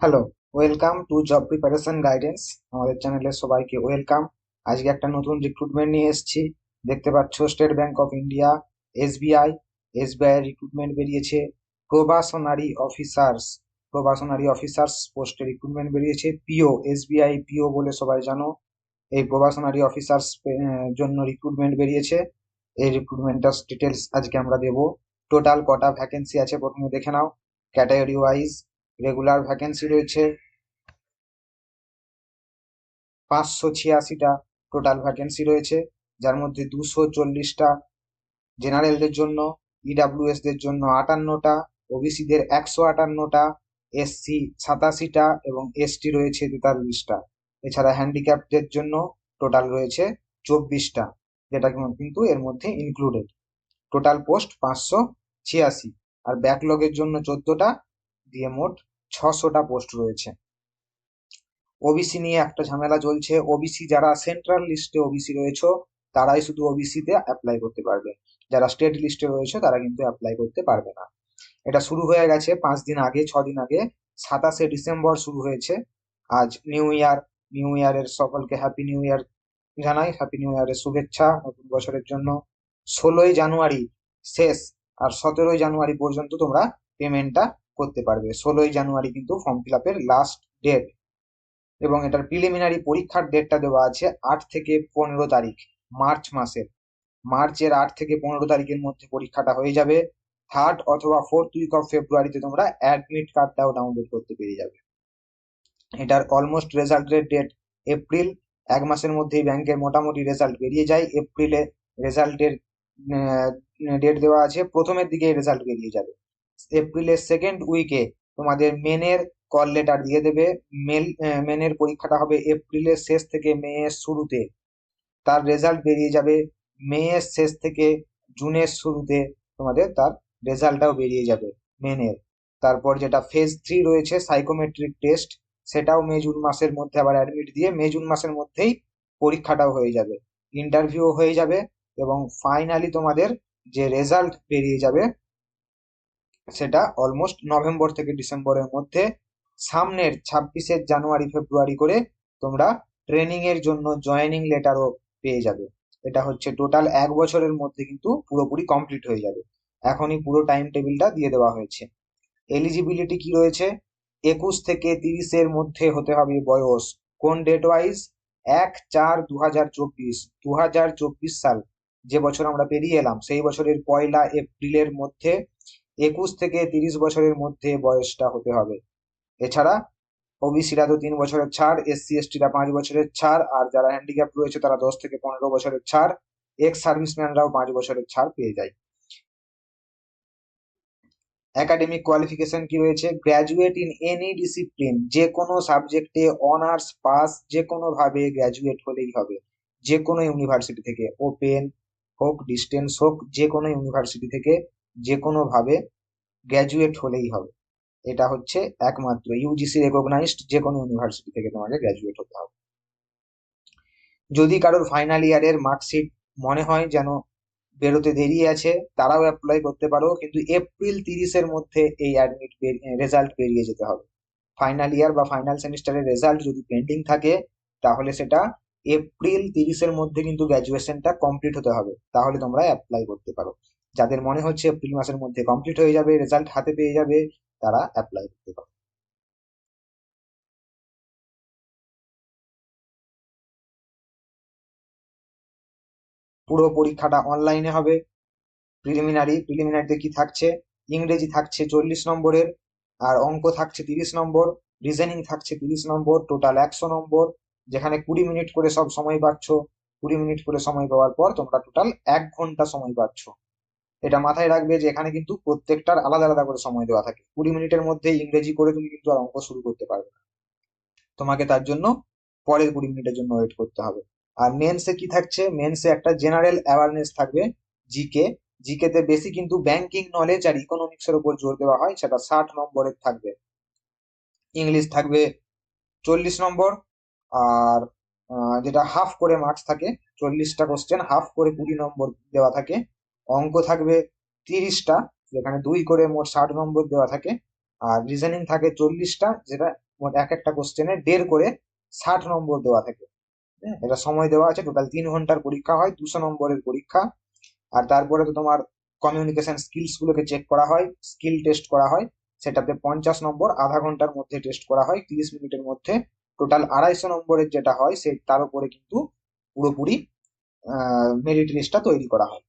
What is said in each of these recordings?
Hello welcome to job preparation guidance আমাদের চ্যানেলে সবাইকে ওয়েলকাম আজকে একটা নতুন রিক্রুটমেন্ট নিয়ে এসেছি। দেখতে পাচ্ছ State Bank of India SBI SBI recruitment বেরিয়েছে। প্রবাসনারি অফিসার্স প্রবাসনারি অফিসার্স পোস্টে রিক্রুটমেন্ট বেরিয়েছে। পিও এসবিআই পিও বলে সবাই জানো। এই প্রবাসনারি অফিসার্স জন্য রিক্রুটমেন্ট বেরিয়েছে। এই রিক্রুটমেন্টটার ডিটেলস আজকে আমরা দেবো। টোটাল কটা ভ্যাকেন্সি আছে, প্রথমে দেখে নাও। ক্যাটাগরি ওয়াইজ রেগুলার ভ্যাকেন্সি রয়েছে। পাঁচশো ছিয়াশিটা টোটাল ভ্যাকেন্সি রয়েছে, যার মধ্যে দুশো চল্লিশটা জেনারেলদের জন্য ইডাব্লিউএস দের জন্য আটান্নটা ওবিসিদের একশো আটান্নটা এসসি সাতাশিটা এবং এসটি রয়েছে তেতাল্লিশটা। এছাড়া হ্যান্ডিক্যাপদের জন্য টোটাল রয়েছে চব্বিশটা, যেটা কিন্তু এর মধ্যে ইনক্লুডেড টোটাল পোস্ট পাঁচশো ছিয়াশি। আর ব্যাকলগের জন্য চোদ্দটা দিয়ে মোট ছশোটা পোস্ট রয়েছে। ওবিসি নিয়ে একটা ঝামেলা চলছে। ওবিসি যারা সেন্ট্রাল লিস্টে ওবিসি রয়েছে, তারাই শুধু ওবিসিতে অ্যাপ্লাই করতে পারবে। যারা স্টেট লিস্টে রয়েছে, তারা কিন্তু অ্যাপ্লাই করতে পারবে না। এটা শুরু হয়ে গেছে পাঁচ দিন আগে, ছ দিন আগে। সাতাশে ডিসেম্বর শুরু হয়েছে। আজ নিউ ইয়ার। নিউ ইয়ারের সকলকে হ্যাপি নিউ ইয়ার জানাই। হ্যাপি নিউ ইয়ারের শুভেচ্ছা নতুন বছরের জন্য। ষোলোই জানুয়ারি শেষ। আর সতেরোই জানুয়ারি পর্যন্ত তোমরা পেমেন্টটা করতে পারবে। ষোলোই জানুয়ারি কিন্তু ফর্ম ফিল আপের লাস্ট ডেট এবং এটার প্রিলিমিনারি পরীক্ষার ডেটটা দেওয়া আছে আট থেকে পনেরো তারিখ, মার্চ মাসের। মার্চের আট থেকে পনেরো তারিখের মধ্যে পরীক্ষাটা হয়ে যাবে। থার্ড অথবা ফোর্থ উইক অফ ফেব্রুয়ারিতে তোমরা অ্যাডমিট কার্ডটাও ডাউনলোড করতে পেরে যাবে। এটার অলমোস্ট রেজাল্টের ডেট এপ্রিল এক মাসের মধ্যেই ব্যাংকের মোটামুটি রেজাল্ট বেরিয়ে যায়। এপ্রিলে রেজাল্টের ডেট দেওয়া আছে। প্রথমের দিকে রেজাল্ট বেরিয়ে যাবে। এপ্রিলের সেকেন্ড উইকে তোমাদের মেনের কল লেটার দিয়ে দেবে। মেল মেনের পরীক্ষাটা হবে এপ্রিলের শেষ থেকে মে এর শুরুতে। তার রেজাল্ট বেরিয়ে যাবে মে এর শেষ থেকে জুনের শুরুতে তোমাদের তার রেজাল্টটাও বেরিয়ে যাবে মেনের তারপর যেটা ফেজ থ্রি রয়েছে সাইকোমেট্রিক টেস্ট সেটাও মে, জুন মাসের মধ্যে আবার অ্যাডমিট দিয়ে মে, জুন মাসের মধ্যেই পরীক্ষাটাও হয়ে যাবে। ইন্টারভিউ হয়ে যাবে এবং ফাইনালি তোমাদের যে রেজাল্ট বেরিয়ে যাবে সেটা অলমোস্ট নভেম্বর থেকে ডিসেম্বরের মধ্যে। সামনের ছাব্বিশে জানুয়ারি ফেব্রুয়ারি করে তোমরা ট্রেনিং এর জন্য জয়েনিং লেটারও পেয়ে যাবে। এটা হচ্ছে টোটাল এক বছরের মধ্যে কিন্তু পুরোপুরি কমপ্লিট হয়ে যাবে। এখনই পুরো টাইম টেবিলটা দিয়ে দেওয়া হয়েছে। এলিজিবিলিটি কি রয়েছে? একুশ থেকে তিরিশের মধ্যে হতে হবে বয়স। কোন ডেট ওয়াইজ এক চার দু হাজার চব্বিশ। দু হাজার চব্বিশ সাল। যে বছর আমরা পেরিয়ে এলাম, সেই বছরের পয়লা এপ্রিলের মধ্যে একুশ থেকে তিরিশ বছরের মধ্যে বয়সটা হতে হবে। এছাড়া ওবিসিরা তো তিন বছরের ছাড়, এসসি, এসটিরা পাঁচ বছরের ছাড়, আর যারা হ্যান্ডিক্যাপ রয়েছে তারা দশ থেকে পনেরো বছরের ছাড় এক্স সার্ভিসম্যানরাও পাঁচ বছরের ছাড় পেয়ে যায়। একাডেমিক কোয়ালিফিকেশন কি রয়েছে? গ্র্যাজুয়েট ইন এনি ডিসিপ্লিন যে কোনো সাবজেক্টে অনার্স পাস যে কোনো ভাবে গ্র্যাজুয়েট হলেই হবে। যে কোনো ইউনিভার্সিটি থেকে ওপেন হোক ডিস্টেন্স হোক যে কোনো ইউনিভার্সিটি থেকে যে কোনো ভাবে গ্র্যাজুয়েট হলেই হবে। এটা হচ্ছে একমাত্র ইউজিসি রেকগনাইজড যে কোনো ইউনিভার্সিটি থেকে তোমাকে গ্র্যাজুয়েট হতে হবে। যদি কারোর ফাইনাল ইয়ারের মার্কশিট মনে হয় যেন বেরোতে দেরি আছে, তারাও অ্যাপ্লাই করতে পারো, কিন্তু এপ্রিল তিরিশের মধ্যে এই অ্যাডমিট রেজাল্ট বেরিয়ে যেতে হবে। ফাইনাল ইয়ার বা ফাইনাল সেমিস্টারের রেজাল্ট যদি পেন্ডিং থাকে, তাহলে সেটা এপ্রিল তিরিশের মধ্যে কিন্তু গ্র্যাজুয়েশনটা কমপ্লিট হতে হবে। তাহলে তোমরা অ্যাপ্লাই করতে পারো। যাদের মনে হচ্ছে এপ্রিল মাসের মধ্যে কমপ্লিট হয়ে যাবে রেজাল্ট হাতে পেয়ে যাবে, তারা অ্যাপ্লাই করতে পারো পুরো পরীক্ষাটা অনলাইনে হবে। প্রিলিমিনারি প্রিলিমিনারিতে কি থাকছে? ইংরেজি থাকছে চল্লিশ নম্বরের, আর অঙ্ক থাকছে তিরিশ নম্বর রিজনিং থাকছে তিরিশ নম্বর টোটাল একশো নম্বর। যেখানে কুড়ি মিনিট করে সব সময় পাচ্ছ, কুড়ি মিনিট করে সময় পাওয়ার পর তোমরা টোটাল এক ঘণ্টা সময় পাচ্ছ। এটা মাথায় রাখবে যে এখানে কিন্তু প্রত্যেকটার আলাদা আলাদা করে সময় দেওয়া থাকে। কুড়ি মিনিটের মধ্যে ইংরেজি করে তুমি কিন্তু আর অঙ্ক শুরু করতে পারবে না। তোমাকে তার জন্য পরের কুড়ি মিনিটের জন্য ওয়েট করতে হবে। আর মেন্সে কি থাকছে? মেন্সে একটা জেনারেল অ্যাওয়ারনেস থাকবে জিকে জিকে তে বেশি কিন্তু ব্যাংকিং নলেজ আর ইকোনমিক্স এর উপর জোর দেওয়া হয়, সেটা ষাট নম্বরের থাকবে। ইংলিশ থাকবে চল্লিশ নম্বর। আর যেটা হাফ করে মার্কস থাকে, চল্লিশটা কোশ্চেন হাফ করে কুড়ি নম্বর দেওয়া থাকে। অঙ্ক থাকবে তিরিশটা, যেখানে দুই করে মোট ষাট নম্বর দেওয়া থাকে। আর রিজনিং থাকে চল্লিশটা, যেটা মোট এক একটা কোশ্চেনে দেড় করে ষাট নম্বর দেওয়া থাকে। হ্যাঁ এটা সময় দেওয়া আছে। টোটাল তিন ঘণ্টার পরীক্ষা হয়, দুশো নম্বরের পরীক্ষা। আর তারপরে তো তোমার কমিউনিকেশন স্কিলস গুলোকে চেক করা হয় স্কিল টেস্ট করা হয়। সেটাতে পঞ্চাশ নম্বর, আধা ঘণ্টার মধ্যে টেস্ট করা হয়, তিরিশ মিনিটের মধ্যে। টোটাল আড়াইশো নম্বরের যেটা হয়, সে তার উপরে কিন্তু পুরোপুরি মেরিট লিস্টটা তৈরি করা হয়।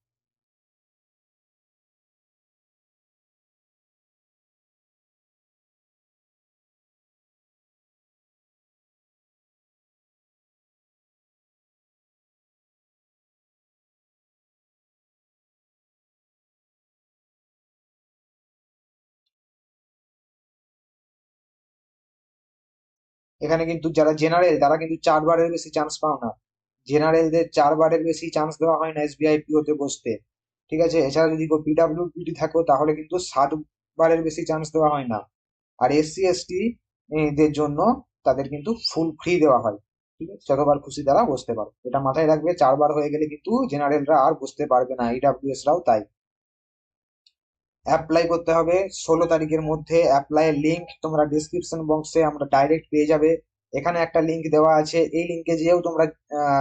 এখানে কিন্তু যারা জেনারেল তারা কিন্তু চারবারের বেশি চান্স পাও না। জেনারেলদের চারবারের বেশি চান্স দেওয়া হয় না এসবিআই পিওতে বসতে। ঠিক আছে? এছাড়া যদি পিডাব্লিউপিটি থাকো, তাহলে কিন্তু সাতবারের বেশি চান্স দেওয়া হয় না। আর এসসি এসটি দের জন্য তাদের কিন্তু ফুল ফ্রি দেওয়া হয়। ঠিক আছে? যতবার খুশি তারা বসতে পারো। এটা মাথায় রাখবে, চারবার হয়ে গেলে কিন্তু জেনারেলরা আর বসতে পারবে না। ইডাব্লিউএস রাও তাই। অ্যাপ্লাই করতে হবে। ষোলো তারিখের মধ্যে অ্যাপ্লাই লিঙ্ক তোমরা ডিসক্রিপশন বক্সে আমরা ডাইরেক্ট পেয়ে যাবে। এখানে একটা লিঙ্ক দেওয়া আছে। এই লিঙ্কে যেও তোমরা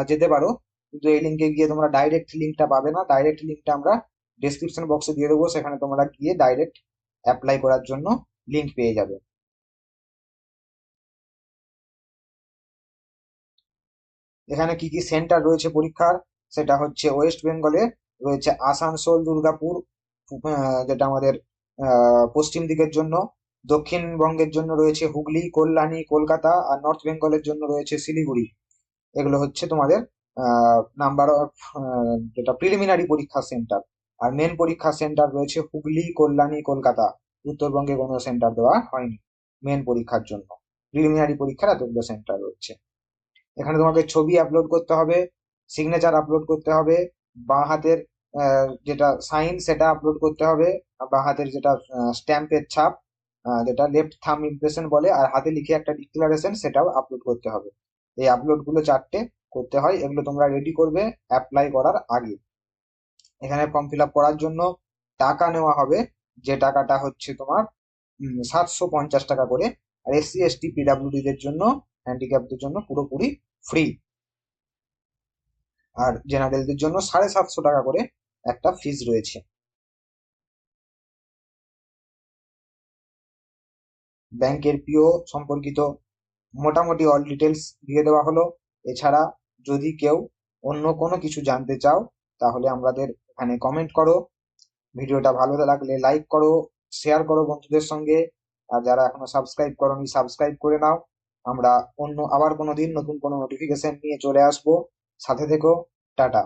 যেতে পারো। কিন্তু এই লিঙ্কে গিয়ে তোমরা ডাইরেক্ট লিঙ্কটা পাবে না। ডাইরেক্ট লিঙ্কটা আমরা ডিসক্রিপশন বক্সে দিয়ে দেবো। সেখানে তোমরা গিয়ে ডাইরেক্ট অ্যাপ্লাই করার জন্য লিঙ্ক পেয়ে যাবে। এখানে কি কি সেন্টার রয়েছে পরীক্ষার? সেটা হচ্ছে ওয়েস্ট বেঙ্গলে রয়েছে আসানসোল, দুর্গাপুর যেটা আমাদের পশ্চিম দিকের জন্য, দক্ষিণবঙ্গের জন্য রয়েছে হুগলি, কল্যাণী, কলকাতা আর নর্থ বেঙ্গলের জন্য রয়েছে শিলিগুড়ি। এগুলো হচ্ছে তোমাদের নাম্বার অফ যেটা প্রিলিমিনারি পরীক্ষা সেন্টার আর মেন পরীক্ষা সেন্টার রয়েছে হুগলি, কল্যাণী, কলকাতা। উত্তরবঙ্গে কোনো সেন্টার দেওয়া হয়নি মেন পরীক্ষার জন্য। প্রিলিমিনারি পরীক্ষার এতগুলো সেন্টার রয়েছে। এখানে তোমাকে ছবি আপলোড করতে হবে সিগনেচার আপলোড করতে হবে, বাঁ হাতের যেটা সাইন সেটা আপলোড করতে হবে, বা হাতের যেটা স্ট্যাম্পের ছাপ যেটা লেফট থাম ইমপ্রেশন বলে, আর হাতে লিখে একটা ডিক্লারেশন সেটাও আপলোড করতে হবে। এই আপলোডগুলো চারটে করতে হয়, এগুলো তোমরা রেডি করবে অ্যাপ্লাই করার আগে। এখানে ফর্ম ফিল করার জন্য টাকা নেওয়া হবে, যে টাকাটা হচ্ছে তোমার সাতশো পঞ্চাশ টাকা করে, আর এসসি এসটি পিডাব্লিউডি দের জন্য হ্যান্ডিক্যাপদের জন্য পুরোপুরি ফ্রি আর জেনারেলদের জন্য সাড়ে সাতশো টাকা করে একটা ফিজ রয়েছে। ব্যাংকের পিও সম্পর্কিত মোটামুটি অল ডিটেলস দিয়ে দেওয়া হলো। এছাড়া যদি কেউ অন্য কোনো কিছু জানতে চাও, তাহলে আমাদের এখানে কমেন্ট করো। ভিডিওটা ভালো লাগলে লাইক করো শেয়ার করো বন্ধুদের সঙ্গে। আর যারা এখনও সাবস্ক্রাইব করনি সাবস্ক্রাইব করে নাও। আমরা অন্য, আবার কোনো দিন নতুন কোনো নোটিফিকেশন নিয়ে চলে আসব। সাথে থেকো টাটা।